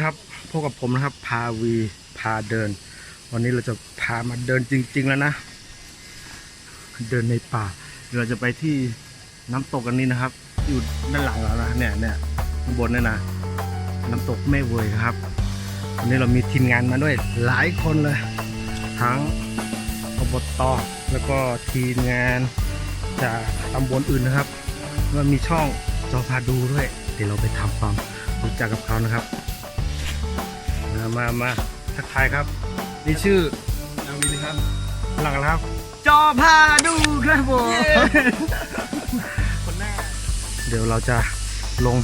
ครับพบกับผมนะครับ พาวีพาเดิน วันนี้เราจะพามาเดินจริง ๆ แล้วนะ เดินในป่าเราจะไปที่น้ำตกอันนี้นะครับ อยู่ด้านหลังเรานะเนี่ยเนี่ยข้างบนเนี่ยนะน้ำตกแม่เวยครับวันนี้เรามีทีมงานมาด้วยหลายคนเลย ทั้งอบตแล้วก็ทีมงานจากตำบลอื่นนะครับแล้วมีช่องจอพาดูด้วยเดี๋ยวเราไปทำความรู้จักกับเขานะครับ มามามาทักทายครับ นี่ชื่อนาวินครับหลังแล้วครับ จอพาดูครับผมคนหน้า เดี๋ยวเราจะลง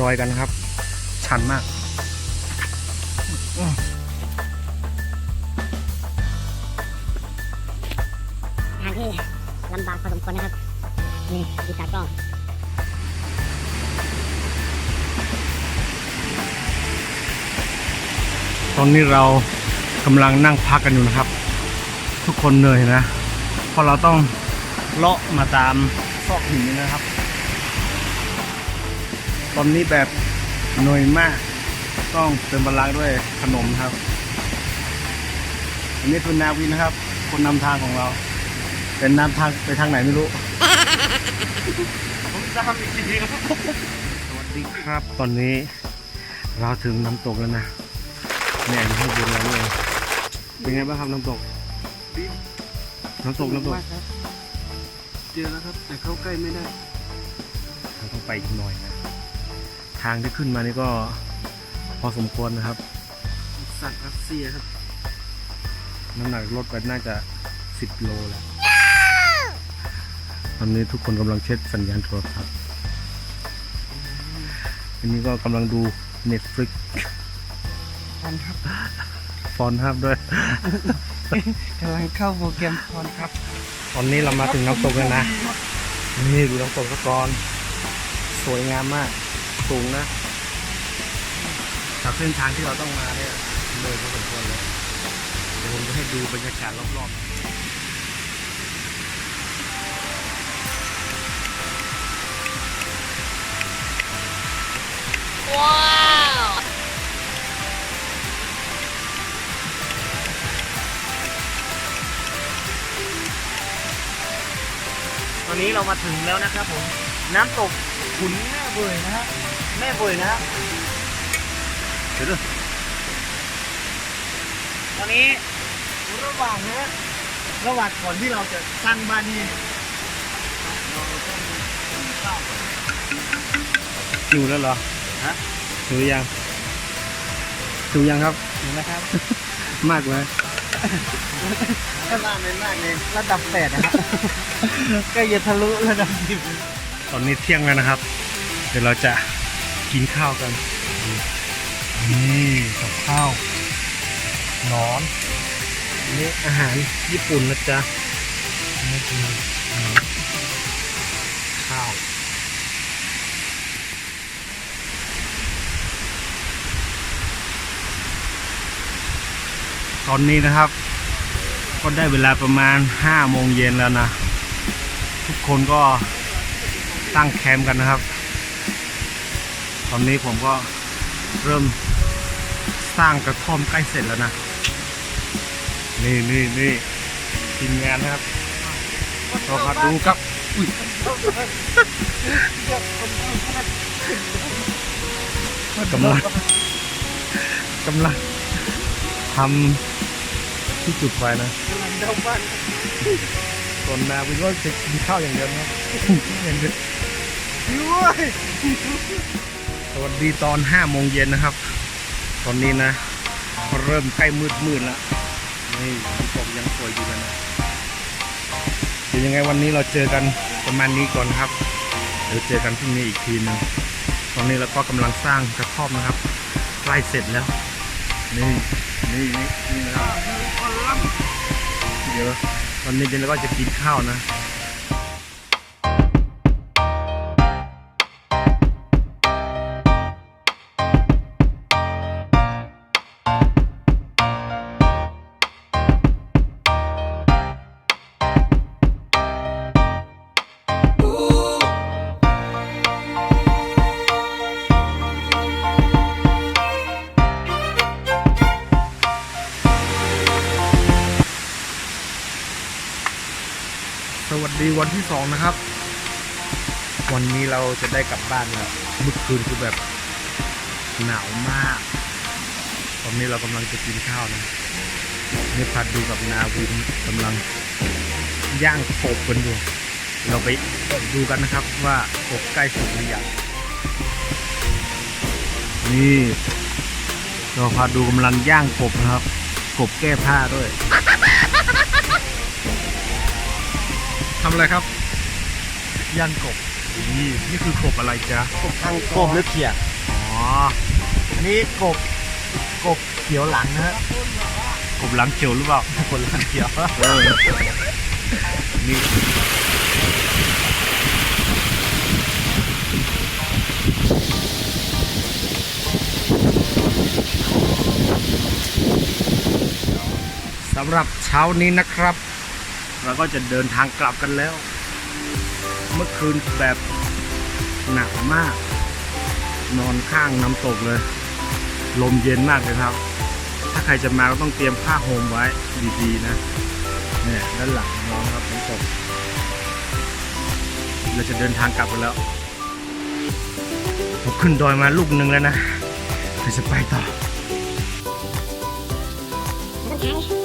ดอยกันนะครับ ชันมากทางที่ลำบากพอสมควรนะครับ นี่ดูตากล้อง ตอนนี้เรากำลังนั่งพักกันอยู่นะครับ ทุกคนเหนื่อยนะเพราะเราต้องเลาะมาตามซอกหินนี่นะครับ ตอนนี้แบบเหนื่อยมาก ต้องเติมพลังด้วยขนมครับ อันนี้คือนาวินนะครับ คนนำทางของเรา เป็นนำทางไปทางไหนไม่รู้ผมจะทำอีกทีครับสวัสดีครับ ตอนนี้เราถึงน้ำตกแล้วนะ เนี่ยอยู่ข้างบนแล้วนี่เองเป็นไงบ้างครับน้ำตกดีน้ำตกน้ำตกมากครับ เจอแล้วครับ แต่เข้าใกล้ไม่ได้เราต้องไปอีกหน่อยนะ ทางที่ขึ้นมานี่ก็พอสมควรนะครับ สัตว์รัสเซียครับ น้ำหนักลดไปน่าจะสิบโลแล้วตอนนี้ทุกคนกำลังเช็คสัญญาณโทรศัพท์อันนี้ก็กำลังดู Netflix พ อนครับฟอนทับด้วยกำลังเข้าโปรแกรมพอนครับ ตอนนี้เรามาถึงน้ำตกแล้วนะ นี่ดูน้ำตกสะกอนสวยงามมาก สูงนะจากเส้นทางที่เราต้องมาเนี่ยเลยพอสมควรเลยเดี๋ยวผมจะให้ดูบรรยากาศรอบๆต อนนี้เรามาถึงแล้วนะครับผมน้ำตกขุนแม่เบยนะฮะแม่เบยนะฮะเดี๋ยวดูตอนนี้ระหว่างนะระหว่างก่อนที่เราจะสร้างบ้านนี่เราต้องกินข้าวหิวแล้วเหรอฮะหิวยังหิวยังครับถึงนะครับ มากเลย ถ้ามากเลยมากเลยระดับแปดนะครับก็อย่าทะลุระดับสิบตอนนี้เที่ยงแล้วนะครับ เดี๋ยวเราจะกินข้าวกัน นี่กับข้าวหนอนอันนี่อาหารญี่ปุ่นนะจ๊ะนี่คืออาหารข้าว ตอนนี้นะครับ ก็ได้เวลาประมาณ5โมงเย็นแล้วนะ ทุกคนก็ตั้งแคมป์กันนะครับ ตอนนี้ผมก็เริ่มสร้างกระท่อมใกล้เสร็จแล้วนะ นี่นี่นี่ทีมงานนะครับเรามาดูครับอุ้ยกำลังกำลัง ทำที่จุดไฟนะกำลังเดาบ้านส่วนนาวินก็จะกินข้าวอย่างเดียวนะครับอย่างเดียวด้วยสวัสดีตอน5โมงเย็นนะครับ ตอนนี้นะก็เริ่มใกล้มืดมืดๆแล้วนี่ฝนยังสวยอยู่เลยนะเดี๋ยวยังไงวันนี้เราเจอกันประมาณนี้ก่อนนะครับ เดี๋ยวเจอกันพรุ่งนี้อีกทีหนึงตอนนี้เราก็กำลังสร้างกระท่อมนะครับใกล้เสร็จแล้วนี่ นี่นี่นี่นะครับเดี๋ยวตอนนี้เดี๋ยวเราก็จะกินข้าวนะ ดีวันที่สองนะครับ วันนี้เราจะได้กลับบ้านแล้วเมื่อคืนคือแบบหนาวมาก ตอนนี้เรากำลังจะกินข้าวนะนี่พัดดูกับนาวินกำลังย่างกบกันอยู่เราไปดูกันนะครับว่ากบใกล้สุกหรือยังนี่เราพาดูกำลังย่างกบนะครับ กบแก้ผ้าด้วย ทำอะไรครับ ย่างกบนี่นี่คือกบอะไรจ๊ะกบทางกบหรือเขียดอ๋ออันนี้กบกบเขียวหลังนะฮะกบหลังเขียวหรือเปล่าคนหลังเขียวเออนี่สำหรับเช้านี้นะครับ เราก็จะเดินทางกลับกันแล้ว เมื่อคืนแบบหนักมาก นอนข้างน้ำตกเลย ลมเย็นมากเลยครับ ถ้าใครจะมาก็ต้องเตรียมผ้าห่มไว้ดีๆนะเนี่ยด้านหลังของเรานครับฝนตกเราจะเดินทางกลับกันแล้วผมขึ้นดอยมาลูกหนึ่งแล้วนะเราจะไปต่อต้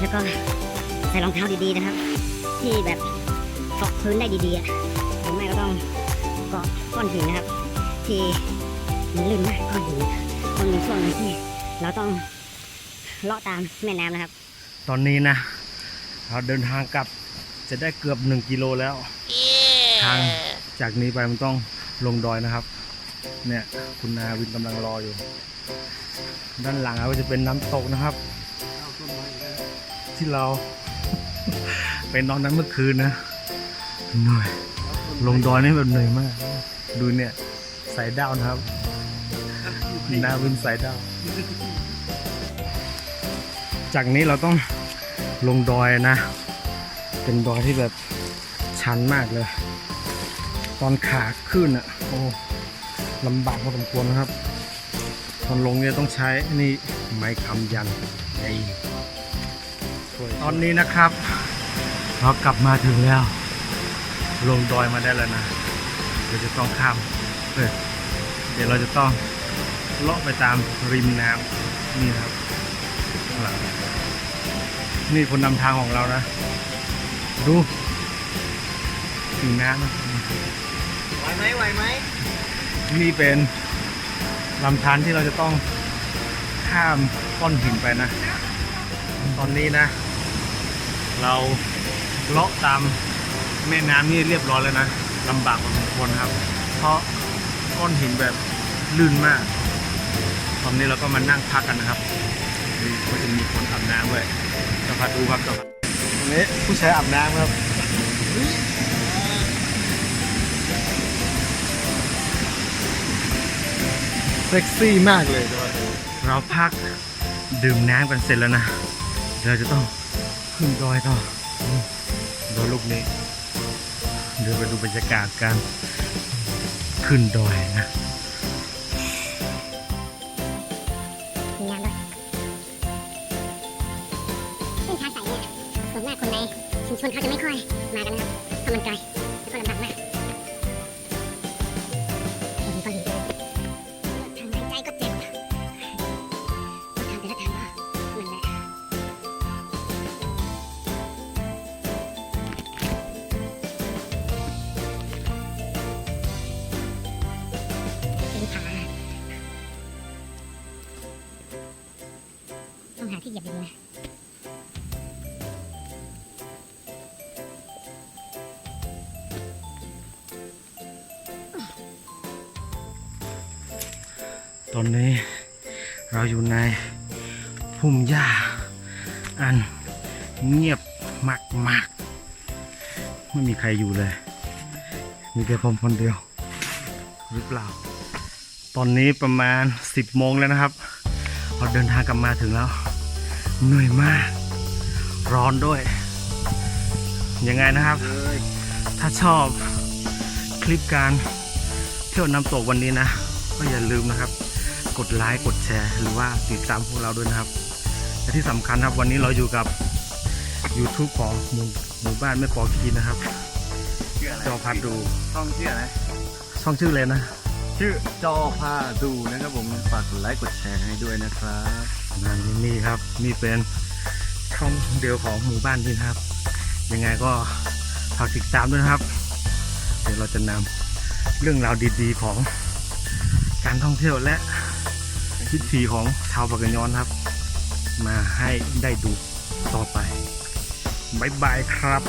แล้วก็ใส่รองเท้าดีๆนะครับ ที่แบบเกาะพื้นได้ดีๆอะหรือไม่ก็ต้องเกาะก้อนหินนะครับ ที่มันลื่นมากก้อนหินมันมีช่วงหนึงที่เราต้องเลาะตามแม่น้ำนะครับ ตอนนี้นะเราเดินทางกลับจะได้เกือบหนึ่งกิโลแล้ว ทางจากนี้ไปมันต้องลงดอยนะครับ เนี่ยคุณนาวินกำลังรออยู่ ด้านหลังก็จะเป็นน้ำตกนะครับ ที่เราไปนอนนั้นเมื่อคืนนะเหนื่อยลงดอยนี่แบบเหนื่อยมาก ดูเนี่ยสายดาวนะครับนาวินสายดาว จากนี้เราต้องลงดอยนะ เป็นดอยที่แบบชันมากเลย ตอนขาขึ้นอะโอ้ลำบากพอสมควรนะครับ ตอนลงเนี่ยต้องใช้นี่ไม้คำยันไอ้ ตอนนี้นะครับเรากลับมาถึงแล้ว ลงดอยมาได้แล้วนะเดี๋ยวจะต้องข้ามเอ้ยเดี๋ยวเราจะต้องเลาะไปตามริมน้ำนี่นะครับข้างหลังนี่คนนำทางของเรานะ ดูถึงน้ำนะไหวไหมไหวไหมนี่เป็นลำธารที่เราจะต้องข้ามก้อนหินไปนะ ตอนนี้นะ เราเลาะตามแม่น้ำนี่เรียบร้อยแล้วนะลำบากพอสมควรนะครับ เพราะก้อนหินแบบลื่นมากตอนนี้เราก็มานั่งพักกันนะครับนี่ก็จะมีคนอาบน้ำด้วยจะพาดูครับจะพาอันนี้ผู้ชายอาบน้ำครับเซ็กซี่มากเลยด้วยเราพักดื่มน้ำกันเสร็จแล้วนะเดี๋ยวเราจะต้อง ขึ้นดอยต่ออืมดอยลูกนี้เดี๋ยวไปดูบรรยากาศการขึ้นดอยนะมีงานด้วยซึ่งทางสายเนี่ยส่วนมากคนในชุมชนเขาจะไม่ค่อยมากันนะครับเพรามันไกล ตอนนี้เราอยู่ในพุ่มหญ้าอันเงียบมากมากๆไม่มีใครอยู่เลย มีแต่ผมคนเดียว หรือเปล่า ตอนนี้ประมาณ 10โมงแล้วนะครับเราเดินทางกลับมาถึงแล้ว เหนื่อยมาก ร้อนด้วย ยังไงนะครับ ถ้าชอบคลิปการเที่ยวน้ำตกวันนี้นะ ก็อย่าลืมนะครับ กดไลค์กดแชร์ หรือว่าติดตามพวกเราด้วยนะครับและที่สำคัญครับวันนี้เราอยู่กับ YouTube ของหมู่หมู่บ้านแม่ปอกีนะครับ ชื่ออะไรจอพัดดู ช่องชื่ออะไรช่องชื่อเลยนะ ชื่อจอพาดูนะครับผมฝากกดไลค์กดแชร์ให้ด้วยนะครับนั่นนี่ครับนี่เป็นช่องเดียวของหมู่บ้านที่นะครับ ยังไงก็ฝากติดตามด้วยนะครับ เดี๋ยวเราจะนำเรื่องราวดีๆของการท่องเที่ยวและ วิถีของชาวปากกยอนครับ มาให้ได้ดูต่อไปบายบายครับ